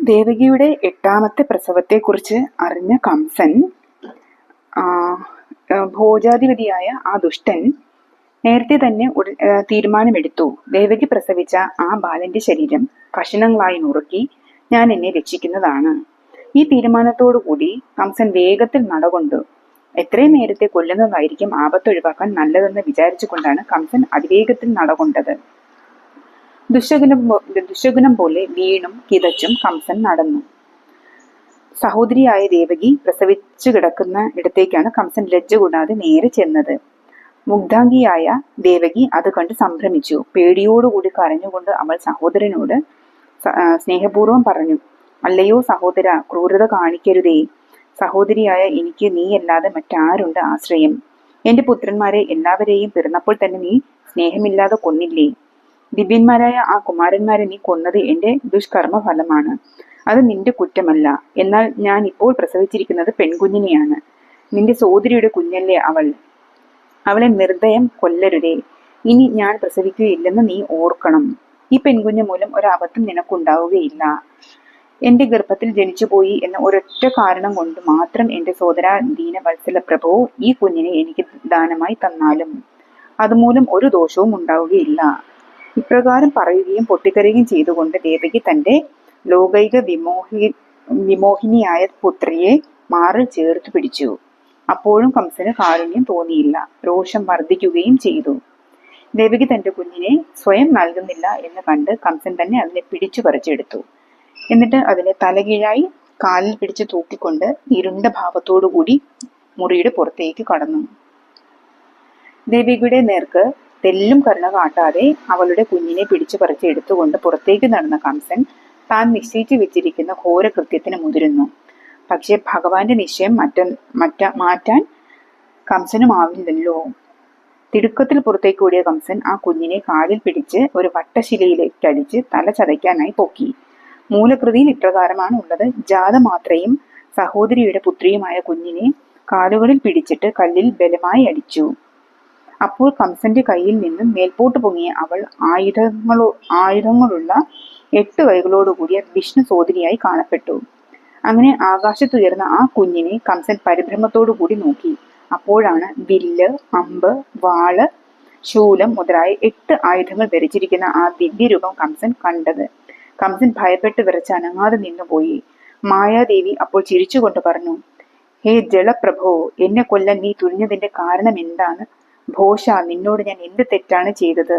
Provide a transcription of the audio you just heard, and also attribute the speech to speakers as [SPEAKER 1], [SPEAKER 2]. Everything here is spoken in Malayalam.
[SPEAKER 1] ദേവകിയുടെ എട്ടാമത്തെ പ്രസവത്തെക്കുറിച്ച് അറിഞ്ഞ കംസൻ ഭോജാധിപതിയായ ആ ദുഷ്ടൻ നേരത്തെ തന്നെ തീരുമാനമെടുത്തു. ദേവകി പ്രസവിച്ച ആ ബാലന്റെ ശരീരം കഷണങ്ങളായി നുറുക്കി ഞാൻ എന്നെ രക്ഷിക്കുന്നതാണ്. ഈ തീരുമാനത്തോടുകൂടി കംസൻ വേഗത്തിൽ നടകൊണ്ട് എത്രയും നേരത്തെ കൊല്ലുന്നതായിരിക്കും ആപത്തൊഴിവാക്കാൻ നല്ലതെന്ന് വിചാരിച്ചുകൊണ്ടാണ് കംസൻ അതിവേഗത്തിൽ നടകൊണ്ടത് ദുശകുനം ദുശകുനം പോലെ വീണും കിതച്ചും കംസൻ നടന്നു. സഹോദരിയായ ദേവകി പ്രസവിച്ചു കിടക്കുന്ന ഇടത്തേക്കാണ് കംസൻ ലജ്ജ കൂടാതെ നേരെ ചെന്നത്. മുഗ്ധാംഗിയായ ദേവകി അത് കണ്ട് സംഭ്രമിച്ചു. പേടിയോടുകൂടി കരഞ്ഞുകൊണ്ട് അവൾ സഹോദരനോട് സ്നേഹപൂർവം പറഞ്ഞു അല്ലയോ സഹോദര ക്രൂരത കാണിക്കരുതേ. സഹോദരിയായ എനിക്ക് നീയല്ലാതെ മറ്റാരുണ്ട് ആശ്രയം. എന്റെ പുത്രന്മാരെ എല്ലാവരെയും പിറന്നപ്പോൾ തന്നെ നീ സ്നേഹമില്ലാതെ കൊന്നില്ലേ? ദിവ്യന്മാരായ ആ കുമാരന്മാരെ നീ കൊന്നത് എന്റെ ദുഷ്കർമ്മ ഫലമാണ് അത് നിന്റെ കുറ്റമല്ല. എന്നാൽ ഞാൻ ഇപ്പോൾ പ്രസവിച്ചിരിക്കുന്നത് പെൺകുഞ്ഞിനെയാണ്. നിന്റെ സോദരിയുടെ കുഞ്ഞല്ലേ അവൾ? അവളെ നിർദ്ദയം കൊല്ലരുതേ. ഇനി ഞാൻ പ്രസവിക്കുകയില്ലെന്ന് നീ ഓർക്കണം. ഈ പെൺകുഞ്ഞു മൂലം ഒരബദ്ധം നിനക്കുണ്ടാവുകയില്ല. എന്റെ ഗർഭത്തിൽ ജനിച്ചുപോയി എന്ന ഒരൊറ്റ കാരണം കൊണ്ട് മാത്രം എന്റെ സോദര ദീനവത്സല പ്രഭു ഈ കുഞ്ഞിനെ എനിക്ക് ദാനമായി തന്നാലും അതുമൂലം ഒരു ദോഷവും ഉണ്ടാവുകയില്ല. ഇപ്രകാരം പറയുകയും പൊട്ടിക്കരയുകയും ചെയ്തുകൊണ്ട് ദേവകി തന്റെ ലോകൈക വിമോഹി വിമോഹിനിയായ പുത്രിയെ മാറിൽ ചേർത്ത് പിടിച്ചു. അപ്പോഴും കംസന് കാരുണ്യം തോന്നിയില്ല. രോഷം വർദ്ധിക്കുകയും ചെയ്തു. ദേവകി തന്റെ കുഞ്ഞിനെ സ്വയം നൽകുന്നില്ല എന്ന് കണ്ട് കംസൻ തന്നെ അതിനെ പിടിച്ചു പറിച്ചെടുത്തു. എന്നിട്ട് അതിനെ തലകീഴായി കാലിൽ പിടിച്ച് തൂക്കിക്കൊണ്ട് ഇരുണ്ട ഭാവത്തോടുകൂടി മുറിയുടെ പുറത്തേക്ക് കടന്നു. ദേവികയുടെ നേർക്ക് തെല്ലും കരുണ കാട്ടാതെ അവളുടെ കുഞ്ഞിനെ പിടിച്ചു പറിച്ച് എടുത്തുകൊണ്ട് പുറത്തേക്ക് നടന്ന കംസൻ താൻ നിശ്ചയിച്ചു വെച്ചിരിക്കുന്ന ഘോരകൃത്യത്തിന് മുതിരുന്നു. പക്ഷേ ഭഗവാന്റെ നിശ്ചയം മറ്റ മറ്റ മാറ്റാൻ കംസനുമാവില്ലല്ലോ തിടുക്കത്തിൽ പുറത്തേക്ക് ഓടിയ കംസൻ ആ കുഞ്ഞിനെ കാലിൽ പിടിച്ച് ഒരു വട്ടശിലയിലേക്ക് അടിച്ച് തല ചതയ്ക്കാനായി പൊക്കി. മൂലകൃതിയിൽ ഇപ്രകാരമാണ് ഉള്ളത്. ജാതമാത്രയും സഹോദരിയുടെ പുത്രിയുമായ കുഞ്ഞിനെ കാലുകളിൽ പിടിച്ചിട്ട് കല്ലിൽ ബലമായി അടിച്ചു. അപ്പോൾ കംസന്റെ കയ്യിൽ നിന്നും മേൽപോട്ട് പൊങ്ങിയ അവൾ ആയുധങ്ങളോ ആയുധങ്ങളുള്ള എട്ട് കൈകളോടുകൂടിയ വിഷ്ണു സോദരിയായി കാണപ്പെട്ടു. അങ്ങനെ ആകാശത്തുയർന്ന ആ കുഞ്ഞിനെ കംസൻ പരിഭ്രമത്തോടു കൂടി നോക്കി. അപ്പോഴാണ് വില്ല് അമ്പ് വാൾ ശൂലം മുതലായ എട്ട് ആയുധങ്ങൾ ധരിച്ചിരിക്കുന്ന ആ ദിവ്യരൂപം കംസൻ കണ്ടത്. കംസൻ ഭയപ്പെട്ട് വിറച്ച് അനങ്ങാതെ നിന്നുപോയി. മായാദേവി അപ്പോൾ ചിരിച്ചുകൊണ്ട് പറഞ്ഞു ഹേ ജലപ്രഭോ എന്നെ കൊല്ലാൻ നീ തുനിഞ്ഞതിന്റെ കാരണം എന്താണ്? ഭോഷ നിന്നോട് ഞാൻ എന്ത് തെറ്റാണ് ചെയ്തത്?